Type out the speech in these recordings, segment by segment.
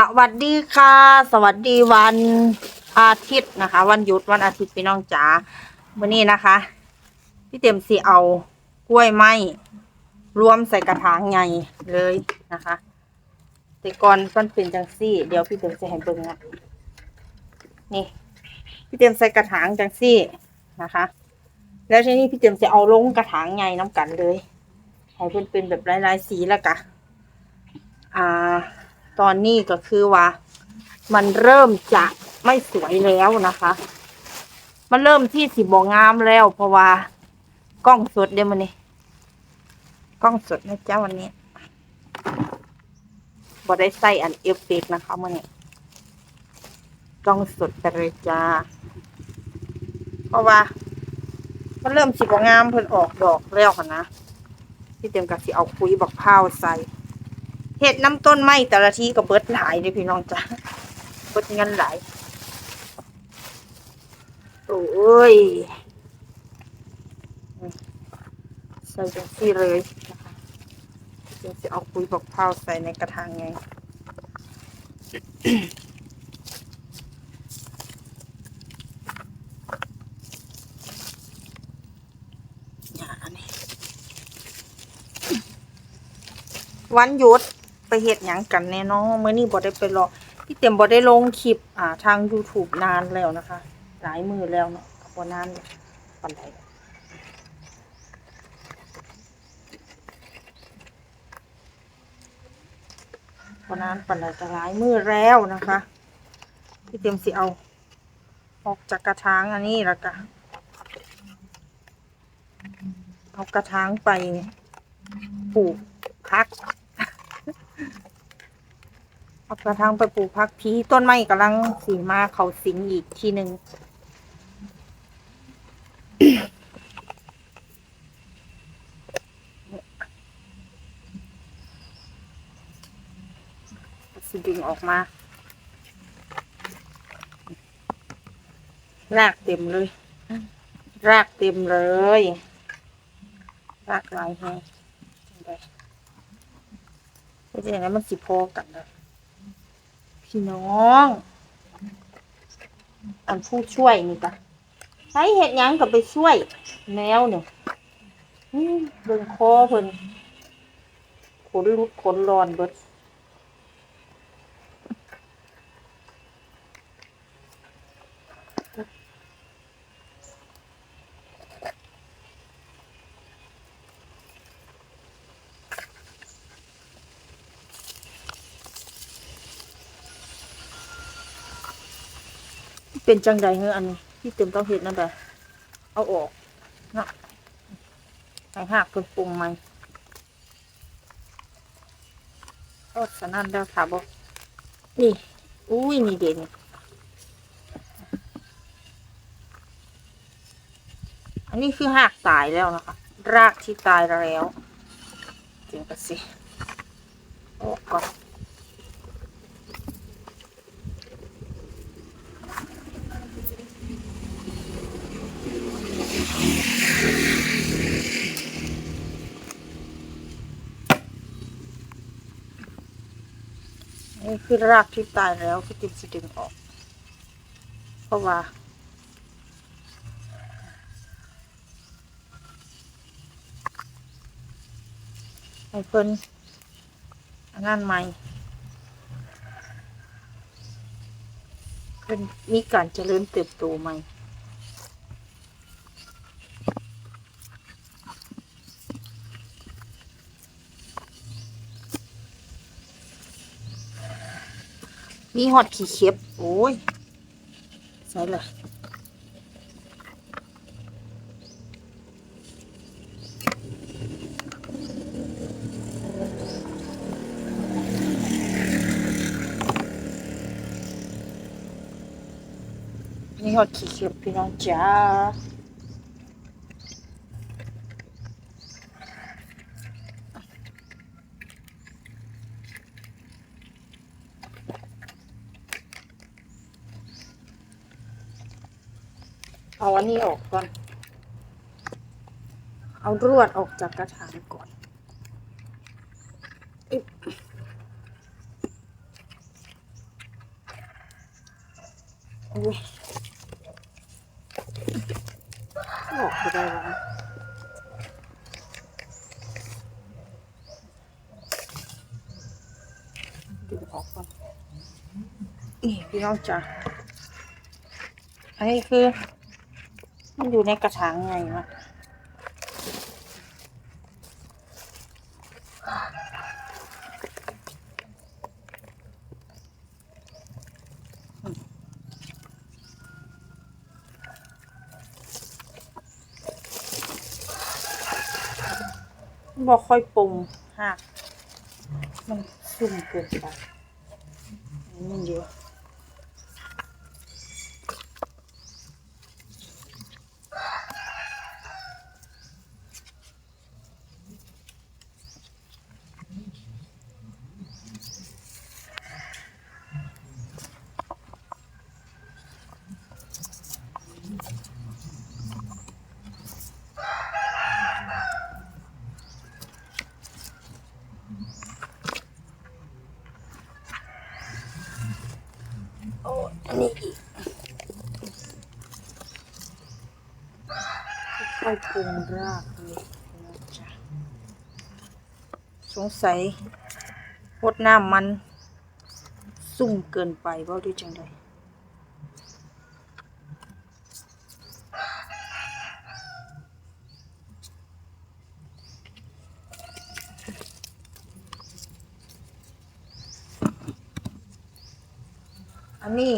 สวัสดีค่ะ สวัสดีวันอาทิตย์นะคะ วันหยุดวันอาทิตย์พี่น้องจ๋าวันนี้นะคะ พี่เต็มสีเอากล้วยไม้รวมใส่กระถางใหญ่เลยนะคะ แต่ก่อนมันเป็นจังซี่ เดี๋ยวพี่เต็มจะให้เบิ่งนะนี่ พี่เต็มใส่กระถางจังซี่นะคะ แล้วทีนี้พี่เต็มจะเอาลงกระถางใหญ่น้ำกันเลยให้เพิ่นเป็นแบบลายๆสีแล้วกะอ่า ตอนนี้ก็คือว่า มันเริ่มจะไม่สวยแล้วนะคะ มันเริ่มที่สีบองามแล้ว เพราะว่ากล้องสดเดี๋ยวมันนี่กล้องสดนะจ๊ะวันนี้บอได้ใส่อันเอฟเฟกนะคะมันนี่กล้องสดไปเลยจ้าเพราะว่ามันเริ่มสีบองามเพิ่นออกดอกแล้วนะพี่เต็มกับสิเอาคุยบักพร้าใส่ เห็ดน้ำต้นไม้แต่ละทีก็เบิดหลายเลยพี่น้องจ้ะเบิดเงินหลายโอ้ยใส่จังซี่เลยนะคะเดี๋ยวจะเอาคุยบอกเผาวใส่ในกระถางไงวันหยุด ไปเฮ็ดหยังกันแน่นอนมื้อนี้บ่ได้ไปรอพี่เต็มบ่ได้ลงคลิปอ่าทาง YouTube นานแล้วนะคะ หลายมือแล้วเนาะบ่นานปานใดบ่นานปานใดก็หลายมือแล้วนะคะพี่เต็มสิเอาออกจากกระถางอันนี้ล้วก็เอากระถางไปปลูกพัก เอากระถางไปปลูกพักพีต้นไม้กำลังสีมาเขาสิงอีกทีหนึ่งสิดึงออกมารากเต็มเลยรากเต็มเลย รากหลายแฮงจังไม่ใช่อย่างนั้นมันสิพอกันเลย พี่น้องอันผู้ช่วยนี่ปะใช้เห็ดยังกับไปช่วย แมวเนี่ยเบิ่งคอเพิ่นขนลุกขนร้อนเบิด เป็นจังใดเฮ้ออันนี้ที่เต็มต้องเห็ดนั่นแหละเอาออกเนาะให้หักเพิ่นปรุงใหม่ทอดสนั่นแล้วค่ะบอกนี่ อุ้ยนี่เด่นอันนี้คือหักตายแล้วนะคะ รากที่ตายแล้วจริงปะสิออกก่อน คือรากที่ตายแล้วที่ติดสิดึงออก เพราะว่าให้เพิ่นอันงันใหม่เพิ่นมีการเจริญเติบโตใหม่ มีหอดขี้เข็บ โอ้ย ใส่เลยมีหอดขี้เข็บพี่น้องจ้า เอาอันนี้ออกก่อน เอารวดออกจากกระถางก่อนอึ๊บอุ้ยออกไปได้วะดึงออกก่อน นี่พี่น้องจ๋าอันนี้คือ มันอยู่ในกระถางไงวะบอกค่อยปรุงหากมันซุ่มเกินไปนนี้มันเยอะ อยๆปรุงรากเลยนะจ๊ะสงสัยพดน้ำมันซุ่มเกินไปเว่าด้วยจังไดอันนี้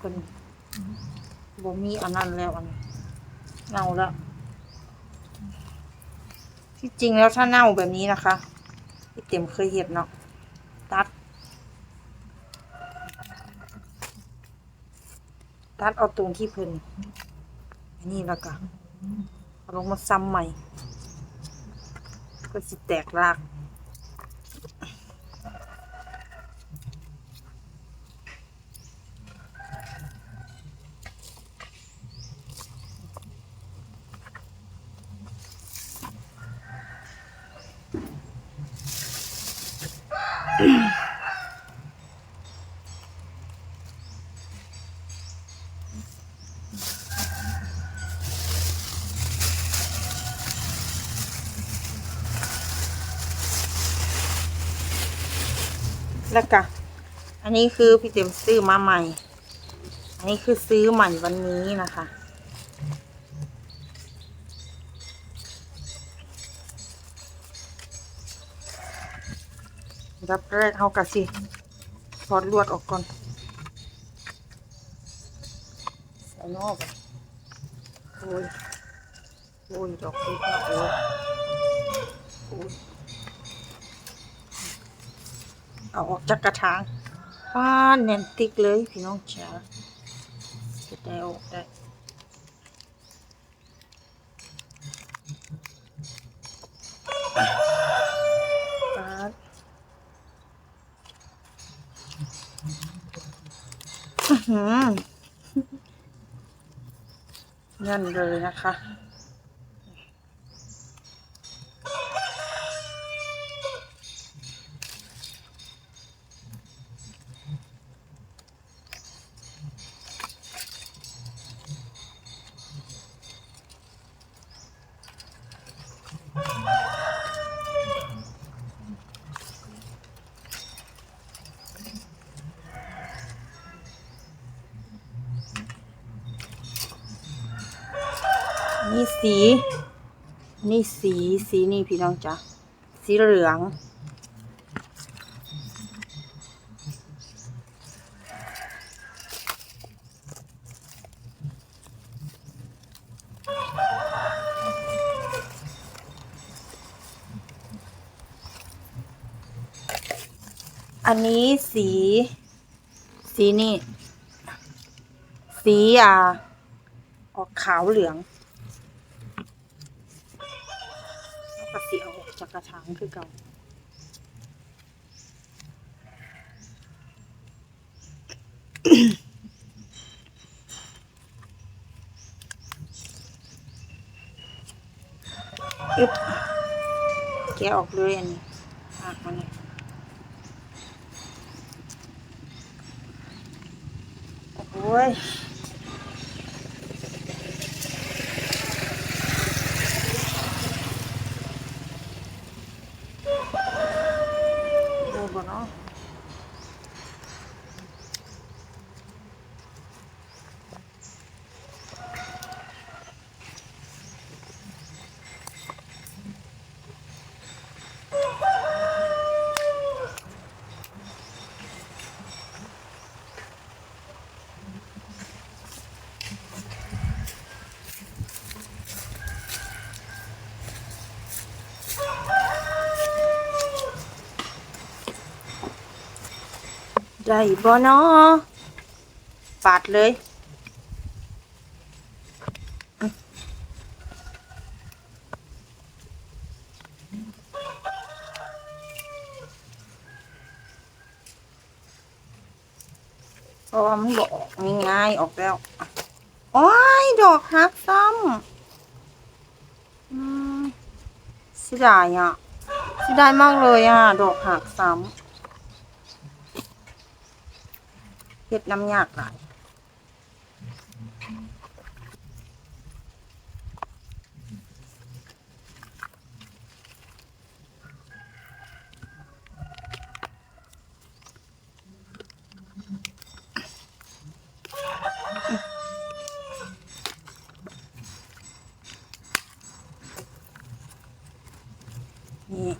เป็นบ่มีอั นนั้นแล้วอันเน่าแล้ว ที่จริงแล้วถ้าเน่าแบบนี้นะคะพี่เต็มเคยเห็นเนาะตัด ตัดเอาตรงที่เพิ่นนนี่แล้วก็เอาลงมาซ้ำใหม่ ก็สิแตกราก แล้วก็อันนี้คือพี่เต็มซื้อมาใหม่ อันนี้คือซื้อใหม่วันนี้นะคะ รับแรกเอากะสิถอดลวดออกก่อนใส่นอกไปโอ้ยโอ้ยดอกเล็กมากเลยโอ้ย เอาออกจากกระถางป้านแน่นติ๊กเลยพี่น้องจ๋าจะได้ออกได้ป้านอือหือนั่นเลยนะคะ นี่สี นี่สีสีนี่พี่น้องจ๊ะสีเหลือง อันนี้สี สีนี่ สีอ่าออกขาวเหลือง คือเก่าอึบแกะออกเลยอันนี้ปากมันเนี่ยโอ้ย ได้บ่เนาะปาดเลยเพราะว่ามันบอกง่ายๆออกแล้วโอ้ย ดอกฮักซ้ำสียดายอะสียดายมากเลยอะ ดอกหักซ้ำ เฮ็ดน้ำยากหลายนี่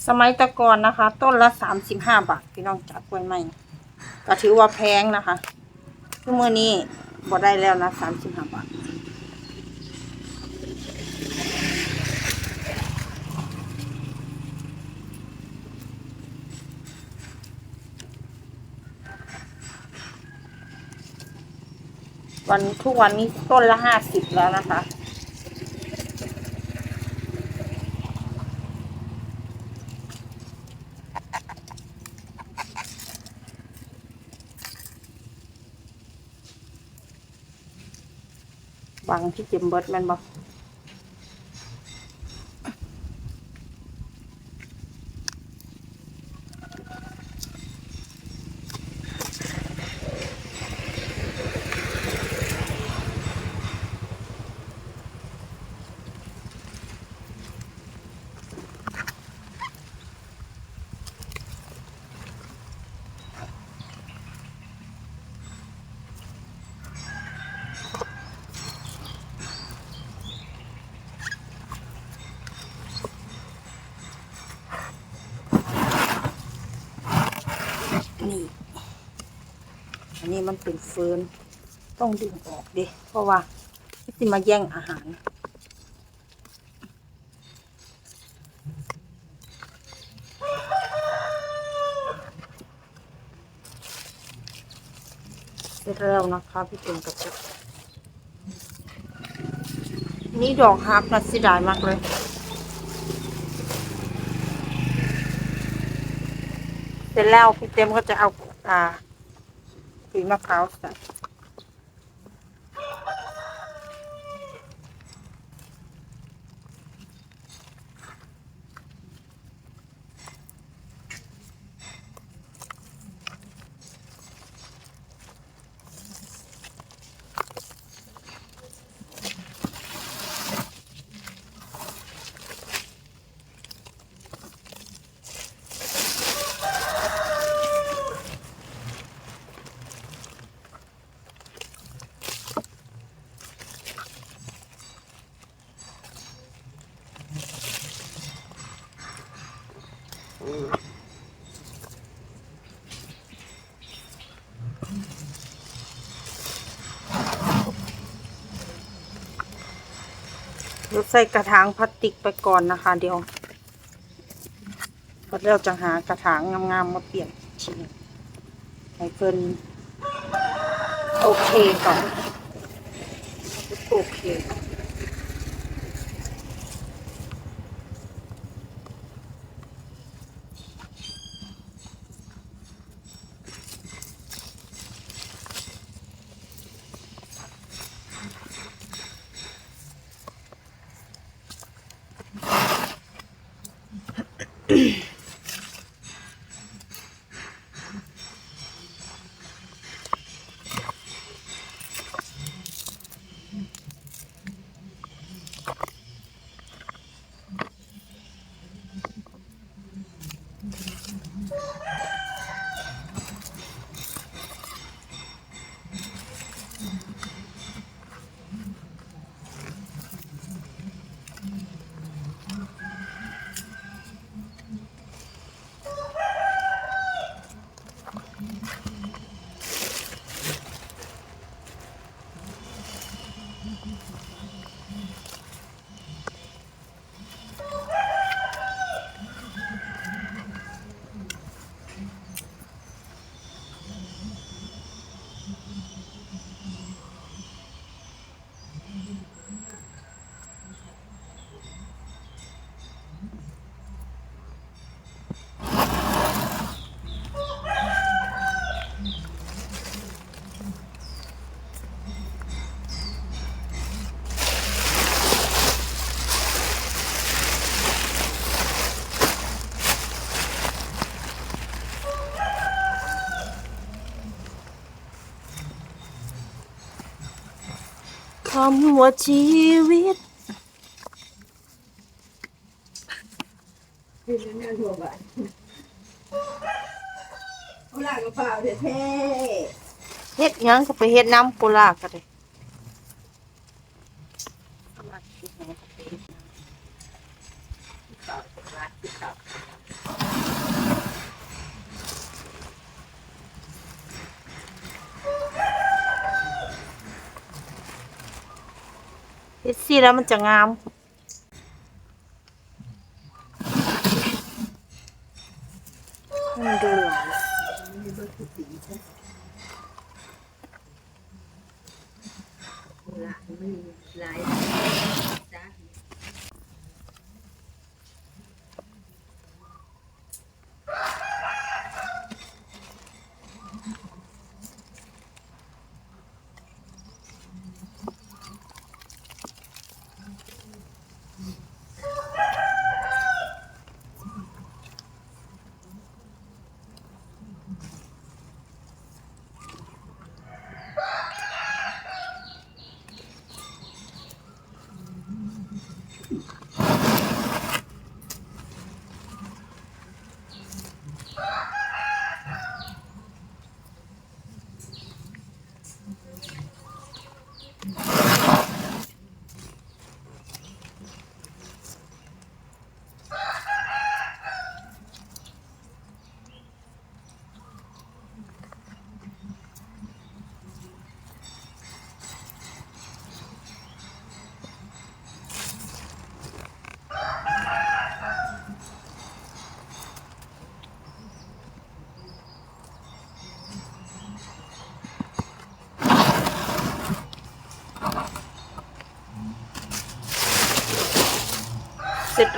ส มัยตะก่อนนะคะ ต้นละสามสิบห้าบาท พี่น้องจากกล้วยไม้ก็ถือว่าแพงนะคะทุกมือนี้บ่ได้แล้วนะสามสิบห้าบาทวันทุกวันนี้ต้นละห้าสิบแล้วนะคะ บังที่เจ็มเบิดแมนบอก นี่ อันนี้มันเป็นเฟิร์นต้องดึงออกดิเพราะว่าที่มาแย่งอาหาร เสร็จแล้วนะคะพี่ตุ่มกระปุกนี่ดอกฮักนะเสิดายมากเลย สร็จแล้วพี่เต็มก็จะเอาอ่าขุยมะพร้าวใส่ ใส่กระถางพลาสติกไปก่อนนะคะ เดี๋ยวเราจะหากระถางงามๆมาเปลี่ยนทีให้เพิ่นโอเคก่อนโอเคำว่าชีวิตคือเรื่องทั่วไปเอาหลังกระเป๋าเท่เฮ็ดหยังก็ไปเฮ็ดน้ำโคลาก็ได้ ดสิแล้วมันจะงามมันดูหลายๆมีเบอร์สีใช่หลังมันมีหลายจ้า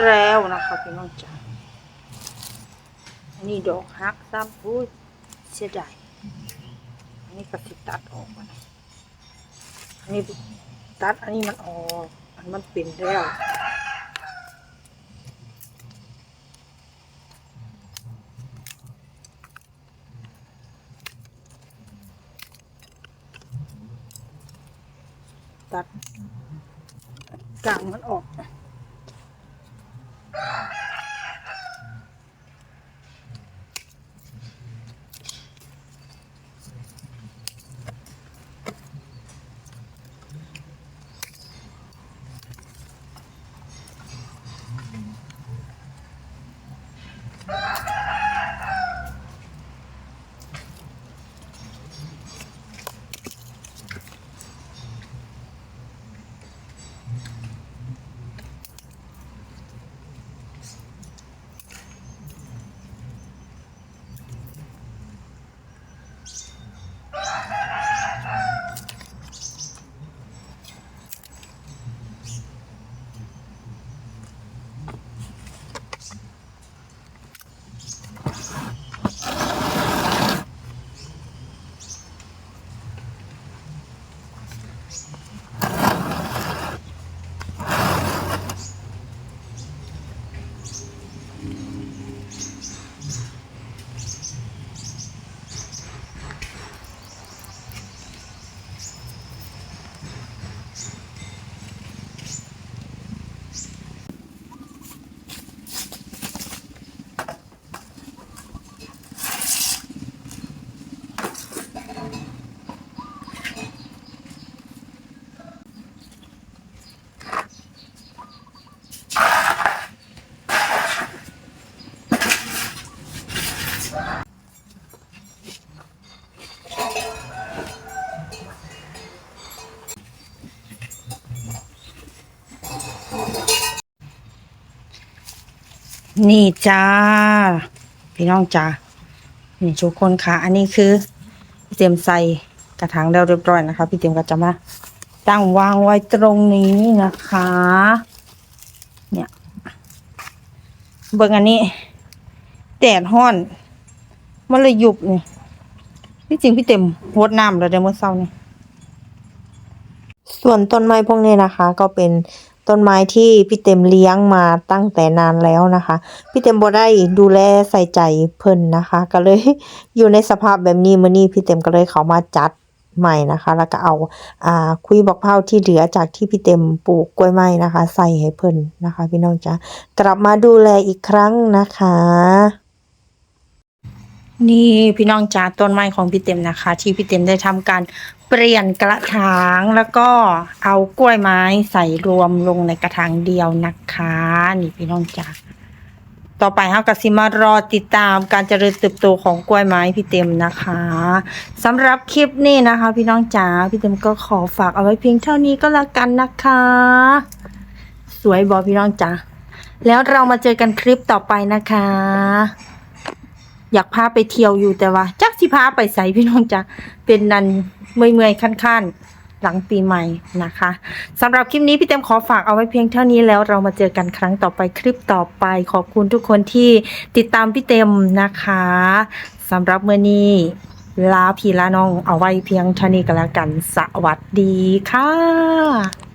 แล้วนะคะพี่น้องจ๋าอันนี้ดอกฮักซ้ำอุ้ยเสียดายอันนี้ก็สิตัดออกมาอันนี้ตัดอันนี้มันออกอันมันเป็นแล้วตัดกลางมันออก นี่จ้า พี่น้องจ้านี่ทุกคนค่ะ อันนี้คือพี่เตรียมใส่กระถางแล้วเรียบร้อยนะคะ พี่เตรียมก็จะมาตั้งวางไว้ตรงนี้นะคะ เนี่ย เบิ่งอันนี้ แดดห้อน มันเลยหยุบนี่ที่จริงพี่เต็มโหดน้ำแล้วเดี๋ยวเมื่อเช้านี่ส่วนต้นไม้พวกนี้นะคะ ก็เป็น ต้นไม้ที่พี่เต็มเลี้ยงมาตั้งแต่นานแล้วนะคะ พี่เต็มบ่ได้ดูแลใส่ใจเพิ่นนะคะ ก็เลยอยู่ในสภาพแบบนี้มื้อนี้พี่เต็มก็เลยเขามาจัดใหม่นะคะ แล้วก็เอาอ่าคุยบอกเผาที่เหลือจากที่พี่เต็มปลูกกล้วยไม้นะคะ ใส่ให้เพิ่นนะคะ พี่น้องจ๊ะกลับมาดูแลอีกครั้งนะคะ นี่พี่น้องจ้าต้นไม้ของพี่เต็มนะคะ ที่พี่เต็มได้ทำการเปลี่ยนกระถางแล้วก็เอากล้วยไม้ใส่รวมลงในกระถางเดียวนะคะ นี่พี่น้องจ้าต่อไปเฮาก็สิมารอติดตามการเจริญเติบโตของกล้วยไม้พี่เต็มนะคะสำหรับคลิปนี้นะคะ พี่น้องจ๋าพี่เต็มก็ขอฝากเอาไว้เพียงเท่านี้ก็แล้วกันนะคะ สวยบอพี่น้องจ๋าแล้วเรามาเจอกันคลิปต่อไปนะคะ อยากพาไปเที่ยวอยู่แต่ว่าจักสิพาไปใส่พี่น้องจ้ะเป็นนันเมื่อยๆขั้นๆ หลังปีใหม่นะคะสำหรับคลิปนี้พี่เต็มขอฝากเอาไว้เพียงเท่านี้แล้วเรามาเจอกันครั้งต่อไปคลิปต่อไป ขอบคุณทุกคนที่ติดตามพี่เต็มนะคะสำหรับเมื่อนี้ลาพี่ลาน้องเอาไว้เพียงเท่านี้ก็แล้วกัน สวัสดีค่ะ